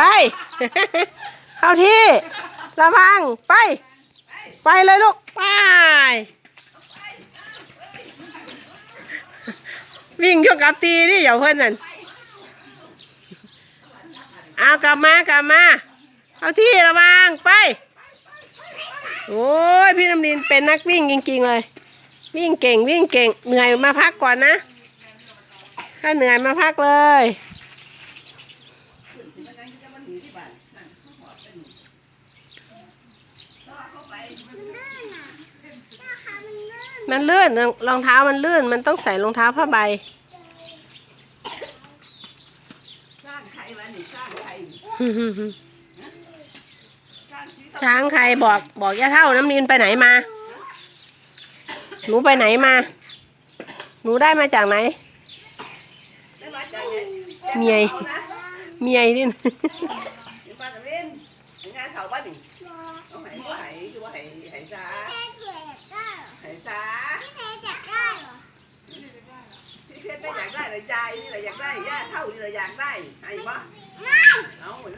ไป เข้าที่ ระวัง ไป ไปเลยลูก ไป วิ่งยกกับตีนี่อย่าเพื่อนนั่นเอากลับมากลับมาเอาที่ระวัง ไปโอ้ยพี่น้ำลินเป็นนักวิ่งจริง ๆ เลย วิ่งเก่งวิ่งเก่งเหนื่อยมาพักก่อนนะ ถ้าเหนื่อยมาพักเลย มันลื่นรองเท้ามันลื่น มันต้องใส่รองเท้าผ้าใบสร้างใครวะนี่สร้างใครสร้างสีช้างใครบอกบอกย่าเท่าน้ำนินไปไหนมา หนูไปไหนมา หนูได้มาจากไหนได้มาจากไหน เมียเอานะเมียนี่เดี๋ยวมาจะเล่นงานเขาบ้านนี่เอาไหเอาไหดูว่าไหไหซาไหซาพี่เพชรได้อยากได้เลยใจนี่เละอยากได้ย่าเท่านี่เละอยากได้ไอ้บ้าเอา